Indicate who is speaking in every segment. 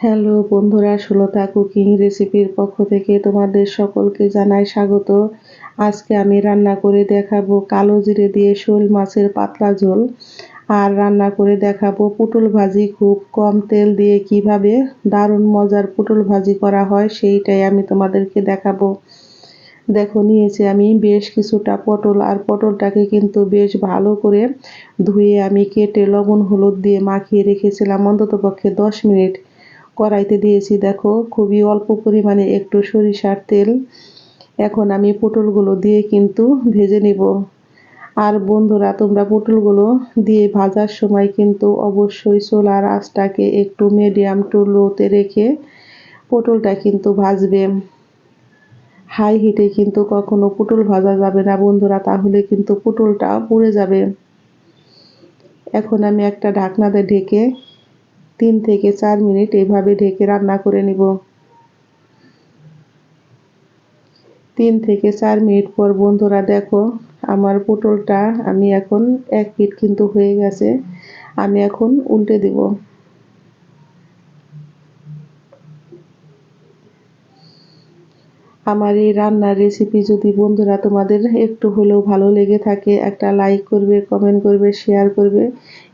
Speaker 1: Hello বন্ধুরা, Sulata cooking রেসিপির পক্ষ থেকে তোমাদের সকলকে জানাই স্বাগত। আজকে আমি রান্না করে দেখাবো কালো জিরে দিয়ে শোল মাছের পাতলা ঝোল। আর রান্না করে দেখাবো পুটল ভাজি, খুব কম তেল দিয়ে কীভাবে দারুণ মজার পুটল ভাজি করা হয় সেইটাই আমি তোমাদেরকে দেখাবো। দেখো, নিয়েছি আমি বেশ কিছুটা পটল, আর পটলটাকে কিন্তু বেশ ভালো করে ধুয়ে আমি কেটে লবণ, হলুদ দিয়ে মাখিয়ে রেখেছিলাম অন্তত পক্ষে দশ মিনিট। কড়াইতে দিয়েছি, দেখো, খুবই অল্প পরিমাণে একটু সরিষার তেল। এখন আমি পটলগুলো দিয়ে কিন্তু ভেজে নিব। আর বন্ধুরা, তোমরা পটলগুলো দিয়ে ভাজার সময় কিন্তু অবশ্যই সোলার আঁচটাকে একটু মিডিয়াম টু লোতে রেখে পটলটা কিন্তু ভাজবে। হাই হিটে কিন্তু কখনো পটল ভাজা যাবে না বন্ধুরা, তাহলে কিন্তু পটলটা পুড়ে যাবে। এখন আমি একটা ঢাকনাতে ঢেকে তিন থেকে চার মিনিট এভাবে ঢেকে রান্না করে নিব। তিন থেকে চার মিনিট পর বন্ধুরা দেখো, আমার পটলটা আমি এখন এক পিট কিন্তু হয়ে গেছে, আমি এখন উল্টে দিব। আমার এই রান্নার রেসিপি যদি বন্ধুরা তোমাদের একটু হলেও ভালো লেগে থাকে, একটা লাইক করবে কমেন্ট করবে শেয়ার করবে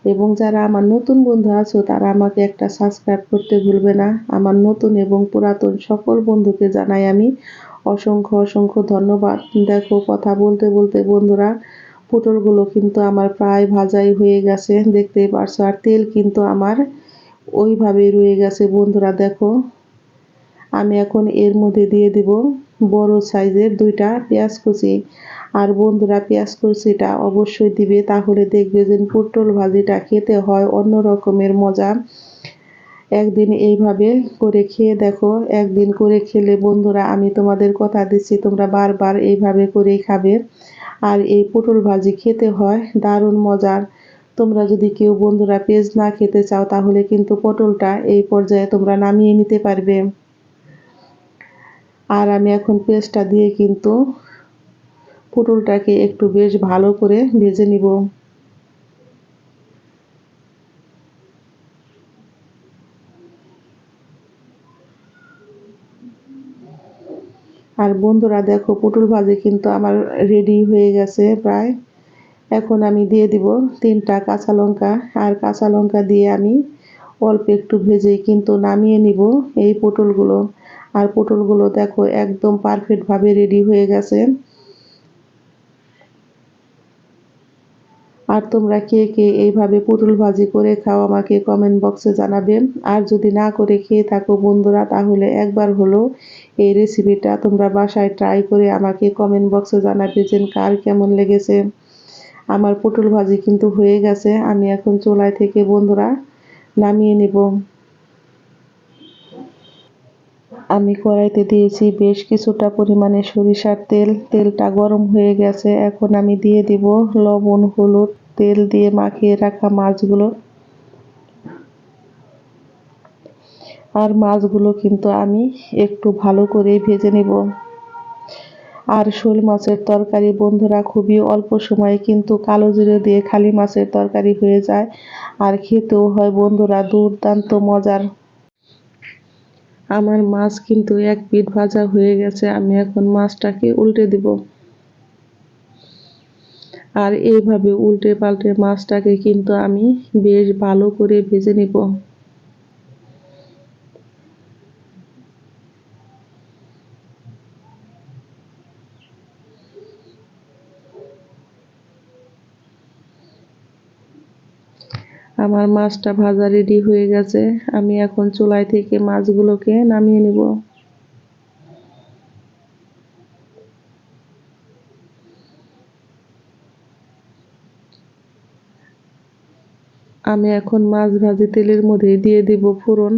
Speaker 1: এবং যারা আমার নতুন বন্ধু আছো, তারা আমাকে একটা সাবস্ক্রাইব করতে ভুলবে না। আমার নতুন এবং পুরাতন সকল বন্ধুকে জানাই আমি অসংখ্য অসংখ্য ধন্যবাদ। দেখো, কথা বলতে বলতে বন্ধুরা, পটলগুলো কিন্তু আমার প্রায় ভাজাই হয়ে গেছে। দেখতেই পারছ, আর তেল কিন্তু আমার ওইভাবেই রয়ে গেছে বন্ধুরা, দেখো। আমি এখন এর মধ্যে দিয়ে দিব বড় সাইজের দুইটা পেঁয়াজ কুচি। আর বন্ধুরা পেঁয়াজ কুচিটা অবশ্যই দিবে, তাহলে দেখবে যে পটল ভাজিটা খেতে হয় অন্য রকমের মজা। একদিন এইভাবে করে খেয়ে দেখো, একদিন করে খেলে বন্ধুরা আমি তোমাদের কথা দিচ্ছি, তোমরা বারবার এইভাবে করেই খাবে। আর এই পটল ভাজি খেতে হয় দারুণ মজার তোমরা যদি কেউ বন্ধুরা পেঁয়াজ না খেতে চাও, তাহলে কিন্তু পটলটা এই পর্যায়ে তোমরা নামিয়ে নিতে পারবে। আর আমি এখন পেস্টটা দিয়ে কিন্তু পটলটাকে একটু বেশ ভালো করে ভেজে নিব। আর বন্ধুরা দেখো, পটল ভাজি কিন্তু আমার রেডি হয়ে গেছে প্রায়। এখন আমি দিয়ে দিব তিনটা কাঁচা লঙ্কা, আর কাঁচা লঙ্কা দিয়ে আমি অল্প একটু ভেজে কিন্তু নামিয়ে নিব এই পটলগুলো। আর পটলগুলো দেখো একদম পারফেক্টভাবে রেডি হয়ে গেছে। আর তোমরা কে কে এইভাবে পটল ভাজি করে খাও আমাকে কমেন্ট বক্সে জানাবে। আর যদি না করে খেয়ে থাকো বন্ধুরা, তাহলে একবার হলো এই রেসিপিটা তোমরা বাসায় ট্রাই করে আমাকে কমেন্ট বক্সে জানাবে যে কার কেমন লেগেছে। আমার পটল ভাজি কিন্তু হয়ে গেছে, আমি এখন চোলায় থেকে বন্ধুরা নামিয়ে নেব। আমি কড়াইতে দিয়েছি বেশ কিছুটা পরিমাণে সরিষার তেল, তেলটা গরম হয়ে গেছে, এখন আমি দিয়ে দিব লবণ, হলুদ তেল দিয়ে মাখিয়ে রাখা মাছগুলো। আর মাছগুলো কিন্তু আমি একটু ভালো করে ভেজে নেব। আর শোল মাছের তরকারি বন্ধুরা খুবই অল্প সময়ে কিন্তু কালো জিরে দিয়ে খালি মাছের তরকারি হয়ে যায়। আর খেতেও হয় বন্ধুরা দুর্দান্ত মজার। আমার মাছ কিন্তু এক পিঠ ভাজা হয়ে গেছে, আমি এখন মাছটাকে উল্টে দেব। আর এইভাবে উল্টে পাল্টে মাছটাকে কিন্তু আমি বেশ ভালো করে ভেজে নেব। আমার মাছটা ভাজা রেডি হয়ে গেছে। আমি এখন চুলাই থেকে মাছগুলোকে নামিয়ে নিব। আমি এখন মাছ ভাজি তেলের মধ্যে দিয়ে দিব ফোড়ন,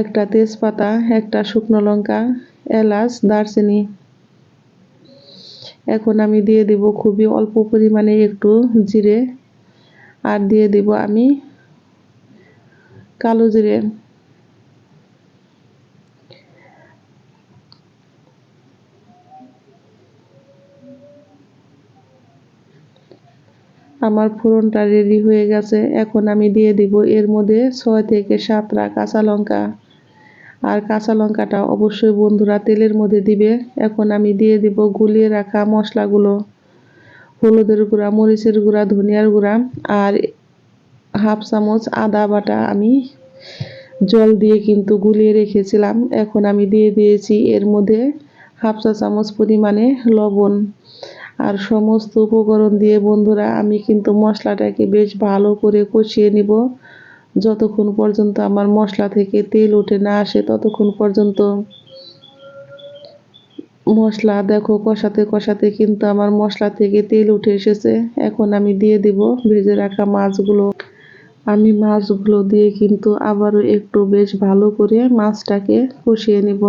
Speaker 1: একটা তেজপাতা, একটা শুকনো লঙ্কা, এলাচ, দারচিনি। এখন আমি দিয়ে দিব খুবই অল্প পরিমাণে একটু জিরে, আর দিয়ে দিব আমি কালো জিরে। আমার ফোড়নটা রেডি হয়ে গেছে। এখন আমি দিয়ে দিব এর মধ্যে ছয় থেকে সাতটা কাঁচা লঙ্কা। আর কাঁচা লঙ্কাটা অবশ্যই বন্ধুরা তেলের মধ্যে দিবে। এখন আমি দিয়ে দিব গুলিয়ে রাখা মশলাগুলো। হলুদের গুঁড়া, মরিচের গুঁড়া, ধনিয়ার গুঁড়া আর হাফ চামচ আদা বাটা আমি জল দিয়ে কিন্তু গুলিয়ে রেখেছিলাম। এখন আমি দিয়ে দিয়েছি এর মধ্যে হাফ চা চামচ পরিমাণে লবণ। আর সমস্ত উপকরণ দিয়ে, বন্ধুরা, আমি কিন্তু মশলাটাকে বেশ ভালো করে কষিয়ে নিব। যতক্ষণ পর্যন্ত আমার মশলা থেকে তেল উঠে না আসে, ততক্ষণ পর্যন্ত মশলা, দেখো, কষাতে কষাতে কিন্তু আমার মশলা থেকে তেল উঠে এসেছে। এখন আমি দিয়ে দিব ভেজে রাখা মাছগুলো। আমি মাছগুলো দিয়ে কিন্তু আবারও একটু বেশ ভালো করে মাছটাকে কষিয়ে নিব।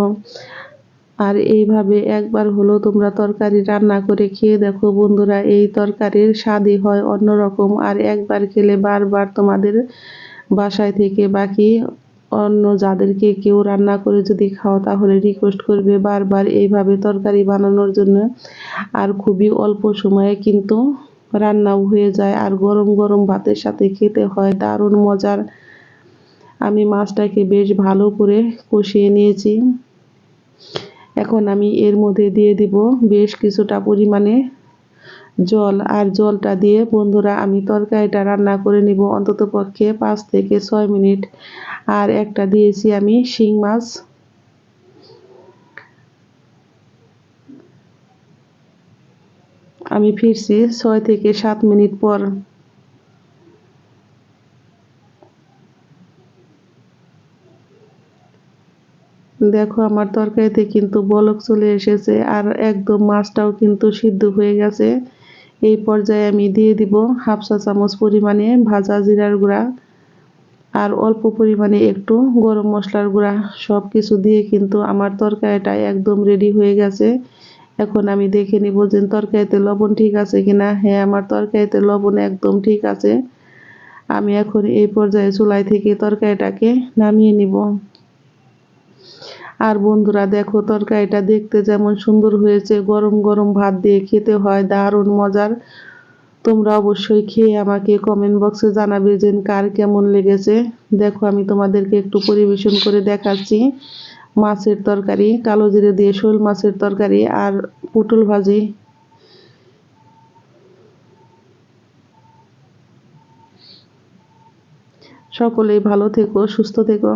Speaker 1: আর এইভাবে একবার হলো তোমরা তরকারি রান্না করে খেয়ে দেখো বন্ধুরা, এই তরকারির স্বাদই হয় অন্যরকম। আর একবার খেলে বারবার তোমাদের বাসায় থেকে বাকি অন্য যাদেরকে কেউ রান্না করে যদি খাও তাহলে রিকোয়েস্ট করবে বারবার এইভাবে তরকারি বানানোর জন্য। আর খুবই অল্প সময়ে কিন্তু রান্নাও হয়ে যায় আর গরম গরম ভাতের সাথে খেতে হয়, দারুণ মজার। আমি মাছটাকে বেশ ভালো করে কষিয়ে নিয়েছি। এখন আমি এর মধ্যে দিয়ে দিব বেশ কিছুটা পরিমাণে জল। আর জলটা দিয়ে বন্ধুরা আমি তরকারিটা রান্না করে নিব অন্তত পক্ষে পাঁচ থেকে ছয় মিনিট। আর একটা দিয়েছি আমি শিং মাছ। আমি ফিরছি ছয় থেকে সাত মিনিট পর। দেখো, আমার তরকারিতে কিন্তু বলক চলে এসেছে আর একদম মাছটাও কিন্তু সিদ্ধ হয়ে গেছে। এই পর্যায়ে আমি দিয়ে দিব হাফ চা চামচ পরিমাণে ভাজা জিরার গুঁড়া আর অল্প পরিমাণে একটু গরম মশলার গুঁড়া। সব কিছু দিয়ে কিন্তু আমার তরকারিটা একদম রেডি হয়ে গেছে। এখন আমি দেখে নিব যে তরকারিতে লবণ ঠিক আছে কিনা। হ্যাঁ আমার তরকারিতে লবণ একদম ঠিক আছে। আমি এখন এই পর্যায়ে চুলাই থেকে তরকারিটাকে নামিয়ে নিব। আর বন্ধুরা দেখো, তরকারিটা দেখতে যেমন সুন্দর হয়েছে। গরম গরম ভাত দিয়ে খেতে হয়, দারুণ মজার। তোমরা অবশ্যই খেয়ে আমাকে কমেন্ট বক্সে জানাবে যে কার কেমন লেগেছে। দেখো, আমি তোমাদেরকে একটু পরিবেশন করে দেখাচ্ছি। মাছের তরকারি, কালো জিরে দিয়ে শোল মাছের তরকারি আর পুটল ভাজি। সকলেই ভালো থেকো, সুস্থ থেকো।